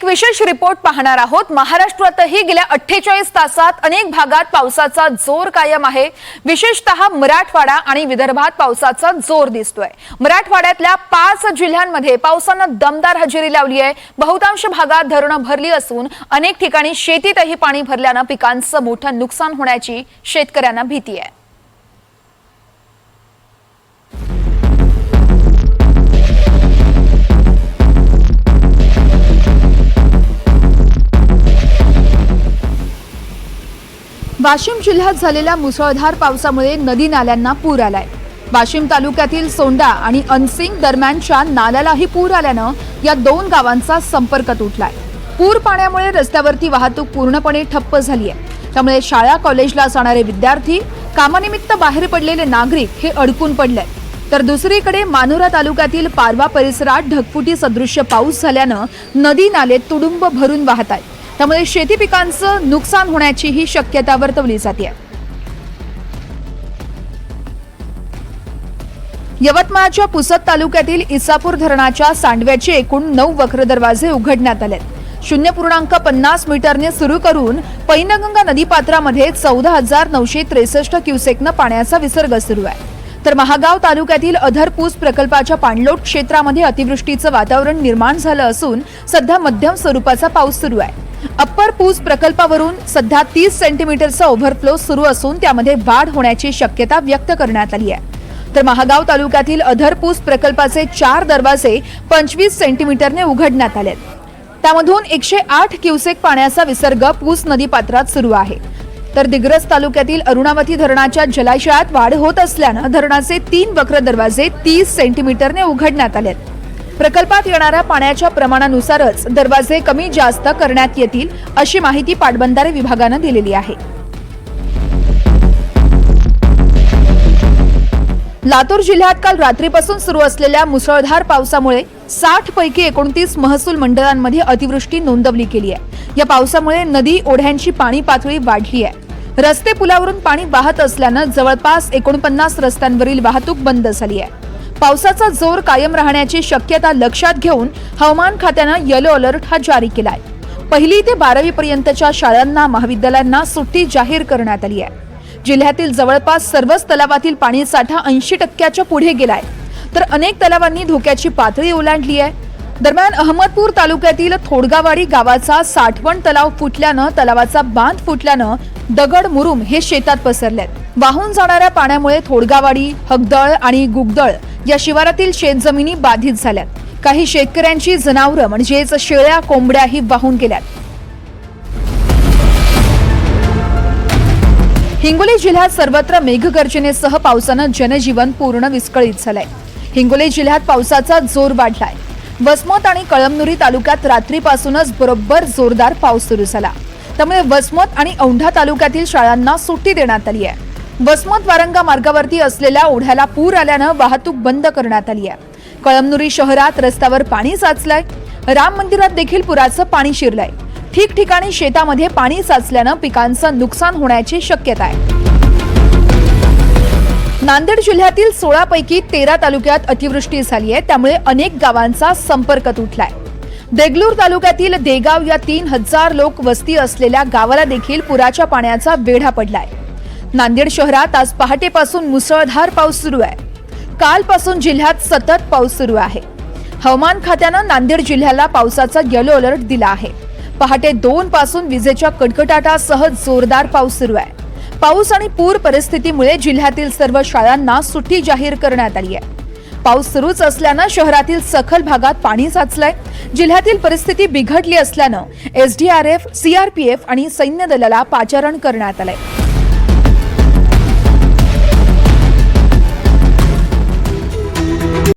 एक विशेष रिपोर्ट पाहणार आहोत. महाराष्ट्रातही गेल्या अठ्ठेचाळीस तासात अनेक भागात पावसाचा जोर कायम आहे. विशेषतः मराठवाडा आणि विदर्भात पावसाचा जोर दिसतोय. मराठवाड्यातल्या पाच जिल्ह्यांमध्ये पावसानं दमदार हजेरी लावली आहे. बहुतांश भागात धरणं भरली असून अनेक ठिकाणी शेतीतही पाणी भरल्यानं पिकांचं मोठं नुकसान होण्याची शेतकऱ्यांना भीती आहे. वाशिम जिल्ह्यात झालेल्या मुसळधार पावसामुळे नदी नाल्यांना पूर आलाय. वाशिम तालुक्यातील सोंडा आणि अनसिंग दरम्यानच्या नाल्यालाही पूर आल्यानं या दोन गावांचा संपर्क तुटलाय. पूर पाण्यामुळे रस्त्यावरती वाहतूक पूर्णपणे ठप्प झाली आहे त्यामुळे शाळा कॉलेजला जाणारे विद्यार्थी कामानिमित्त बाहेर पडलेले नागरिक हे अडकून पडले तर दुसरीकडे मानोरा तालुक्यातील पारवा परिसरात ढगफुटी सदृश्य पाऊस झाल्यानं नदी नाले तुडुंब भरून वाहत आहेत. त्यामुळे शेती पिकांचं नुकसान होण्याचीही शक्यता वर्तवली जाते. यवतमाळच्या पुसद तालुक्यातील इसापूर धरणाच्या सांडव्याचे एकूण नऊ वक्र दरवाजे उघडण्यात आले शून्य पूर्णांक पन्नास मीटरने सुरू करून पैनगंगा नदीपात्रामध्ये चौदा हजार नऊशे त्रेसष्ट क्युसेकनं पाण्याचा विसर्ग सुरू आहे. तर महागाव तालुक्यातील अधरपूस प्रकल्पाच्या पाणलोट क्षेत्रामध्ये अतिवृष्टीचं वातावरण निर्माण झालं असून सध्या मध्यम स्वरूपाचा पाऊस सुरू आहे. अप्पर पूस प्रकल्पावरून सध्या तीस सेंटीमीटरचा ओव्हरफ्लो सुरू असून त्यामध्ये वाढ होण्याची शक्यता व्यक्त करण्यात आली आहे. तर महागाव तालुक्यातील अधरपूस प्रकल्पाचे चार दरवाजे पंचवीस सेंटीमीटरने उघडण्यात आले त्यामधून एकशे आठ क्युसेक पाण्याचा विसर्ग पूस नदीपात्रात सुरू आहे. तर दिग्रस तालुक्यातील अरुणावती धरणाच्या जलाशयात वाढ होत असल्यानं धरणाचे तीन वक्र दरवाजे तीस सेंटीमीटरने उघडण्यात आलेत. प्रकल्पात येणाऱ्या पाण्याच्या प्रमाणानुसारच दरवाजे कमी जास्त करण्यात येतील अशी माहिती पाटबंधारे विभागानं दिलेली आहे. लातूर जिल्ह्यात काल रात्रीपासून सुरू असलेल्या मुसळधार पावसामुळे साठ पैकी एकोणतीस महसूल मंडळांमध्ये अतिवृष्टी नोंदवली गेली आहे. या पावसामुळे नदी ओढ्यांची पाणी पातळी वाढली आहे. रस्ते पुलावरून पाणी वाहत असल्यानं जवळपास एकोणपन्नास रस्त्यांवरील वाहतूक बंद झाली आहे. पावसाचा जोर कायम राहण्याची शक्यता लक्षात घेऊन हवामान खात्यानं येलो अलर्ट हा जारी केलाय. पहिली ते बारावी पर्यंतच्या शाळांना महाविद्यालयांना सुट्टी जाहीर करण्यात आली आहे. जिल्ह्यातील जवळपास सर्वच तलावातील पाणी साठा ऐंशी टक्क्याच्या पुढे गेलाय. तर अनेक तलावांनी धोक्याची पातळी ओलांडली आहे. दरम्यान अहमदपूर तालुक्यातील थोडगावाडी गावाचा साठवण तलाव फुटल्यानं तलावाचा बांध फुटल्यानं दगड मुरुम हे शेतात पसरलेत. वाहून जाणाऱ्या पाण्यामुळे थोडगावाडी हगदळ आणि गुगदळ या शिवारातील शेतजमिनी बाधित झाल्यात. काही शेतकऱ्यांची जनावरं म्हणजेच शेळ्या कोंबड्याही वाहून गेल्यात. हिंगोली जिल्ह्यात सर्वत्र मेघगर्जनेसह पावसानं जनजीवन पूर्ण विस्कळीत झालंय. हिंगोली जिल्ह्यात पावसाचा जोर वाढलाय. वसमत आणि कळमनुरी तालुक्यात रात्रीपासूनच बरोबर जोरदार पाऊस सुरू झाला. त्यामुळे वसमत आणि औंढा तालुक्यातील शाळांना सुट्टी देण्यात आली आहे. वसमत वारंगा मार्गावरती असलेल्या ओढ्याला पूर आल्यानं वाहतूक बंद करण्यात आली आहे. कळमनुरी शहरात रस्त्यावर पाणी साचलंय. राम मंदिरात देखील पुराचं पाणी शिरलंय. ठिकठिकाणी शेतामध्ये पाणी साचल्यानं पिकांचं नुकसान होण्याची शक्यता आहे. नांदेड जिल्ह्यातील सोळा पैकी तेरा तालुक्यात अतिवृष्टी झाली आहे त्यामुळे अनेक गावांचा संपर्क तुटलाय. देगलूर तालुक्यातील देगाव या तीन हजार लोक वस्ती असलेल्या गावाला देखील पुराच्या पाण्याचा वेढा पडलाय. नांदेड शहरात आज पहाटेपासून मुसळधार पाऊस सुरू आहे. कालपासून जिल्ह्यात सतत पाऊस सुरू आहे. हवामान खात्यानं नांदेड जिल्ह्याला पावसाचा येलो अलर्ट दिला आहे. पहाटे दोन पासून विजेच्या कडकडाटासह जोरदार पाऊस सुरू आहे. पाऊस आणि पूर परिस्थितीमुळे जिल्ह्यातील सर्व शाळांना सुट्टी जाहीर करण्यात आली आहे. पाऊस सुरूच असल्यानं शहरातील सखल भागात पाणी साचलंय. जिल्ह्यातील परिस्थिती बिघडली असल्यानं एसडीआरएफ सीआरपीएफ आणि सैन्य दलाला पाचारण करण्यात आलंय.